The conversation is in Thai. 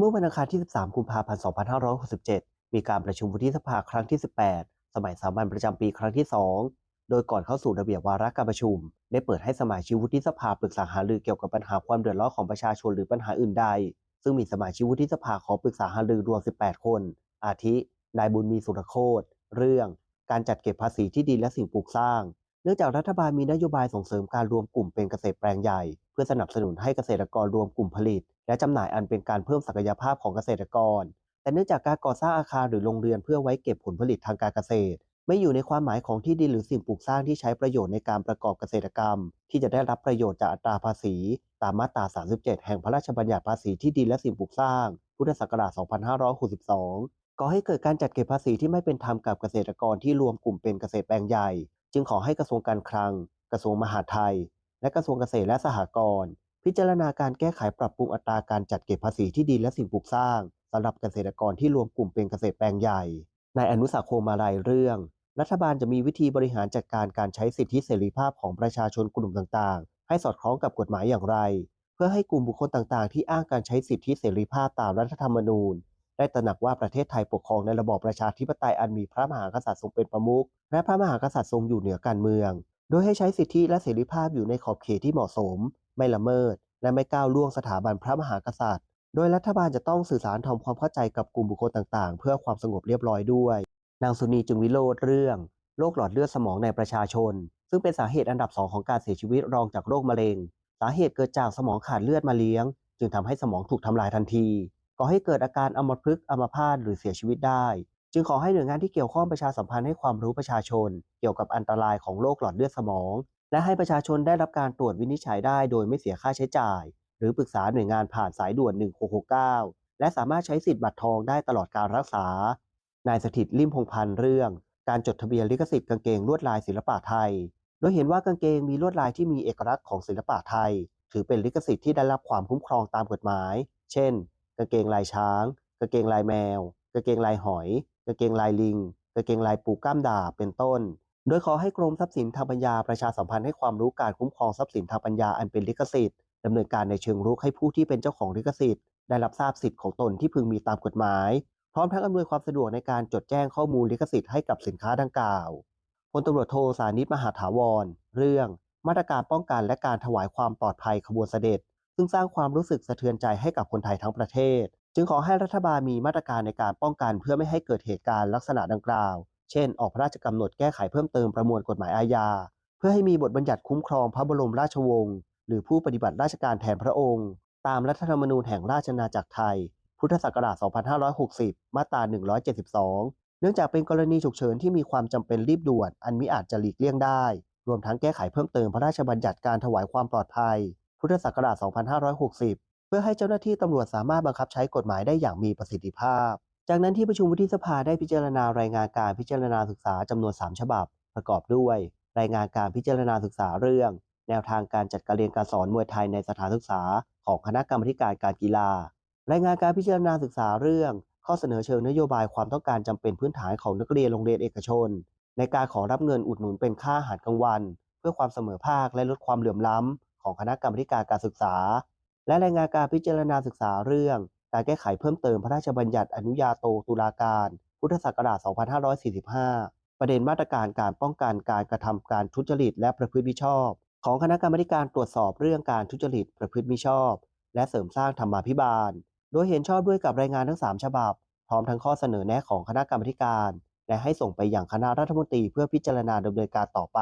เมื่อวันอังคารที่ 13 กุมภาพันธ์ 2567 มีการประชุมวุฒิสภาครั้งที่ 18 สมัยสามัญประจำปีครั้งที่ 2 โดยก่อนเข้าสู่ระเบียบวาระการประชุม ได้เปิดให้สมาชิกวุฒิสภาปรึกษาหารือเกี่ยวกับปัญหาความเดือดร้อนของประชาชนหรือปัญหาอื่นใด ซึ่งมีสมาชิกวุฒิสภาขอปรึกษาหารือรวม 18 คน อาทิ นายบุญมีสุรโคตเรื่องการจัดเก็บภาษีที่ดินและสิ่งปลูกสร้าง เนื่องจากรัฐบาลมีนโยบายส่งเสริมการรวมกลุ่มเป็นเกษตรแปลงใหญ่ พื่อสนับสนุนให้เกษตรกรรวมกลุ่มผลิต และจำหน่ายอันเป็นการเพิ่มศักยภาพของเกษตรกร แต่เนื่องจากการก่อสร้างอาคารหรือโรงเรือนเพื่อไว้เก็บผลผลิตทางการเกษตร ไม่อยู่ในความหมายของที่ดินหรือสิ่งปลูกสร้างที่ใช้ประโยชน์ในการประกอบเกษตรกรรม ที่จะได้รับประโยชน์จากอัตราภาษี ตามมาตรา 37 แห่งพระราชบัญญัติภาษีที่ดินและสิ่งปลูกสร้าง พุทธศักราช 2562 ก่อให้เกิดการจัดเก็บภาษีที่ไม่เป็นธรรมกับเกษตรกรที่รวมกลุ่มเป็นเกษตรแปลงใหญ่ จึงขอให้กระทรวงการคลัง กระทรวงมหาดไทย และกระทรวงเกษตรและสหกรณ์พิจารณาการแก้ไขปรับปรุงอัตราการจัดเก็บภาษีที่ดินและสิ่งปลูกสร้างสำหรับเกษตรกรที่รวมกลุ่มเป็นเกษตรแปลงใหญ่นายอนุสักโคมาลัยเรื่อง รัฐบาลจะมีวิธีบริหารจัดการการใช้สิทธิเสรีภาพของประชาชนกลุ่มต่างๆ ให้สอดคล้องกับกฎหมายอย่างไร เพื่อให้กลุ่มบุคคลต่างๆ ที่อ้างการใช้สิทธิเสรีภาพตามรัฐธรรมนูญ ได้ตระหนักว่าประเทศไทยปกครองในระบอบประชาธิปไตยอันมีพระมหากษัตริย์ทรงเป็นประมุขและพระมหากษัตริย์ทรงอยู่เหนือการเมือง โดยให้ใช้สิทธิและเสรีภาพอยู่ในขอบเขตที่เหมาะสม ไม่ละเมิด และไม่ก้าวล่วงสถาบันพระมหากษัตริย์ โดยรัฐบาลจะต้องสื่อสารทำความเข้าใจกับกลุ่มบุคคลต่างๆ เพื่อความสงบเรียบร้อยด้วย นางสุนีจึงวิโรธเรื่องโรคหลอดเลือดสมองในประชาชน ซึ่งเป็นสาเหตุอันดับสองของการเสียชีวิตรองจากโรคมะเร็ง สาเหตุเกิดจากสมองขาดเลือดมาเลี้ยง จึงทำให้สมองถูกทำลายทันทีก่อให้เกิดอาการอัมพฤกษ์อัมพาตหรือเสียชีวิตได้ จึงขอให้หน่วยงานที่เกี่ยวข้องประชาสัมพันธ์ให้ความรู้ประชาชน เกี่ยวกับอันตรายของโรคหลอดเลือดสมอง และให้ประชาชนได้รับการตรวจวินิจฉัยได้โดยไม่เสียค่าใช้จ่าย หรือปรึกษาหน่วยงานผ่านสายด่วน 1669 และสามารถใช้สิทธิ์บัตรทองได้ตลอดการรักษา นายสถิตริมพงพันธ์เรื่อง การจดทะเบียนลิขสิทธิ์กางเกงลวดลายศิลปะไทย โดยเห็นว่ากางเกงมีลวดลายที่มีเอกลักษณ์ของศิลปะไทย ถือเป็นลิขสิทธิ์ที่ได้รับความคุ้มครองตามกฎหมาย เช่น กางเกงลายช้าง กางเกงลายแมว กางเกงลายหอย กางเกงลายลิงกางเกงลายปูก้ามดาบเป็นต้น โดยขอให้กรมทรัพย์สินทางปัญญาประชาสัมพันธ์ให้ความรู้การคุ้มครองทรัพย์สินทางปัญญาอันเป็นลิขสิทธิ์ดำเนินการในเชิงรุกให้ผู้ที่เป็นเจ้าของลิขสิทธิ์ได้รับทราบสิทธิ์ของตนที่พึงมีตามกฎหมาย พร้อมทั้งอำนวยความสะดวกในการจดแจ้งข้อมูลลิขสิทธิ์ให้กับสินค้าดังกล่าวพลตำรวจโทสานิตมหาถาวร เรื่องมาตรการป้องกันและการถวายความปลอดภัยขบวนเสด็จ ซึ่งสร้างความรู้สึกสะเทือนใจให้กับคนไทยทั้งประเทศ จึงขอให้รัฐบาลมีมาตรการในการป้องกันเพื่อไม่ให้เกิดเหตุการณ์ลักษณะดังกล่าว เช่น ออกพระราชกำหนดแก้ไขเพิ่มเติมประมวลกฎหมายอาญา เพื่อให้มีบทบัญญัติคุ้มครองพระบรมราชวงศ์หรือผู้ปฏิบัติราชการแทนพระองค์ ตามรัฐธรรมนูญแห่งราชอาณาจักรไทย พุทธศักราช 2560 มาตรา 172 เนื่องจากเป็นกรณีฉุกเฉินที่มีความจำเป็นรีบด่วน อันมิอาจจะหลีกเลี่ยงได้ รวมทั้งแก้ไขเพิ่มเติมพระราชบัญญัติการถวายความปลอดภัย พุทธศักราช 2560 เพื่อให้เจ้าหน้าที่ตำรวจสามารถบังคับใช้กฎหมายได้อย่างมีประสิทธิภาพ จากนั้นที่ประชุมวุฒิสภาได้พิจารณารายงานการพิจารณาศึกษาจำนวน 3 ฉบับ ประกอบด้วย รายงานการพิจารณาศึกษาเรื่อง แนวทางการจัดการเรียนการสอนมวยไทยในสถานศึกษา ของคณะกรรมการการกีฬา รายงานการพิจารณาศึกษาเรื่อง ข้อเสนอเชิงนโยบายความต้องการจำเป็นพื้นฐานของนักเรียนโรงเรียนเอกชน ในการขอรับเงินอุดหนุนเป็นค่าอาหารกลางวัน เพื่อความเสมอภาคและลดความเหลื่อมล้ำของคณะกรรมการการศึกษา และรายงานการพิจารณาศึกษาเรื่อง การแก้ไขเพิ่มเติมพระราชบัญญัติอนุญาโตตุลาการ พุทธศักราช 2545 ประเด็นมาตรการการป้องกันการกระทำการทุจริตและประพฤติมิชอบ ของคณะกรรมการตรวจสอบเรื่องการทุจริตประพฤติมิชอบ และเสริมสร้างธรรมาภิบาล โดยเห็นชอบด้วยกับรายงานทั้ง 3 ฉบับ พร้อมทั้งข้อเสนอแนะของคณะกรรมการ และให้ส่งไปอย่างคณะรัฐมนตรีเพื่อพิจารณาดำเนินการต่อไป